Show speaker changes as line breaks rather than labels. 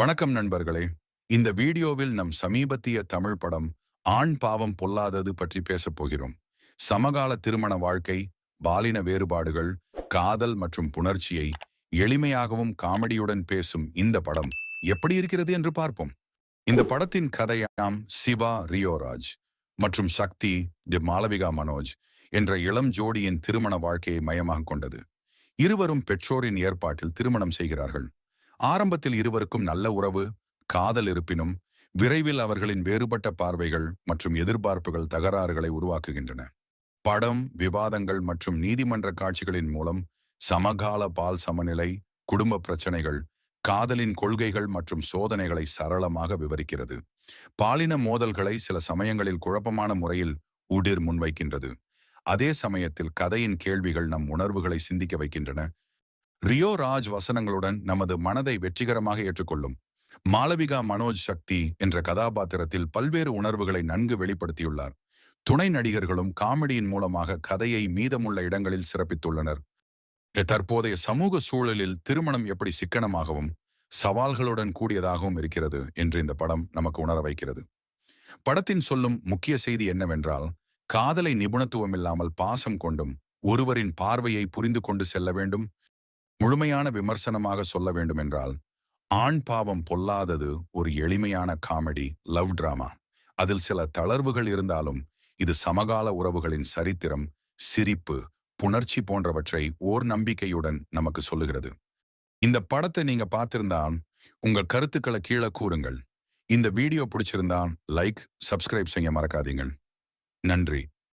வணக்கம் நண்பர்களே. இந்த வீடியோவில் நம் சமீபத்திய தமிழ் படம் ஆண் பாவம் பொல்லாதது பற்றி பேசப் போகிறோம். சமகால திருமண வாழ்க்கை பாலின வேறுபாடுகள் காதல் மற்றும் புணர்ச்சியை எளிமையாகவும் காமெடியுடன் பேசும் இந்த படம் எப்படி இருக்கிறது என்று பார்ப்போம். இந்த படத்தின் கதையாம் சிவா ரியோராஜ் மற்றும் சக்தி தி மாளவிகா மனோஜ் என்ற இளம் ஜோடியின் திருமண வாழ்க்கையை மையமாக கொண்டது. இருவரும் பெற்றோரின் ஏற்பாட்டில் திருமணம் செய்கிறார்கள். ஆரம்பத்தில் இருவருக்கும் நல்ல உறவு காதல் இருப்பினும் விரைவில் அவர்களின் வேறுபட்ட பார்வைகள் மற்றும் எதிர்பார்ப்புகள் தகராறுகளை உருவாக்குகின்றன. படம் விவாதங்கள் மற்றும் நீதிமன்ற காட்சிகளின் மூலம் சமகால பால் சமநிலை குடும்ப பிரச்சனைகள் காதலின் கொள்கைகள் மற்றும் சோதனைகளை சரளமாக விவரிக்கிறது. பாலின மோதல்களை சில சமயங்களில் குழப்பமான முறையில் உடிர் முன்வைக்கின்றது. அதே சமயத்தில் கதையின் கேள்விகள் நம் உணர்வுகளை சிந்திக்க வைக்கின்றன. ரியோ ராஜ் வசனங்களுடன் நமது மனதை வெற்றிகரமாக ஏற்றுக்கொள்ளும். மாளவிகா மனோஜ் சக்தி என்ற கதாபாத்திரத்தில் பல்வேறு உணர்வுகளை நன்கு வெளிப்படுத்தியுள்ளார். துணை நடிகர்களும் காமெடியின் மூலமாக கதையை மீதமுள்ள இடங்களில் சிறப்பித்துள்ளனர். தற்போதைய சமூக சூழலில் திருமணம் எப்படி சிக்கனமாகவும் சவால்களுடன் கூடியதாகவும் இருக்கிறது என்று இந்த படம் நமக்கு உணர வைக்கிறது. படத்தின் சொல்லும் முக்கிய செய்தி என்னவென்றால் காதலை நிபுணத்துவம் இல்லாமல் பாசம் கொண்டும் ஒருவரின் பார்வையை புரிந்து கொண்டு செல்ல வேண்டும் முழுமையான விமர்சனமாக சொல்ல வேண்டுமென்றால் ஆண் பாவம் பொல்லாதது ஒரு எளிமையான காமெடி லவ் டிராமா. அதில் சில தளர்வுகள் இருந்தாலும் இது சமகால உறவுகளின் சரித்திரம் சிரிப்பு புணர்ச்சி போன்றவற்றை ஓர் நம்பிக்கையுடன் நமக்கு சொல்லுகிறது. இந்த படத்தை நீங்க பார்த்திருந்தால் உங்கள் கருத்துக்களை கீழே கூறுங்கள். இந்த வீடியோ பிடிச்சிருந்தால் லைக் சப்ஸ்கிரைப் செய்ய மறக்காதீங்கள். நன்றி.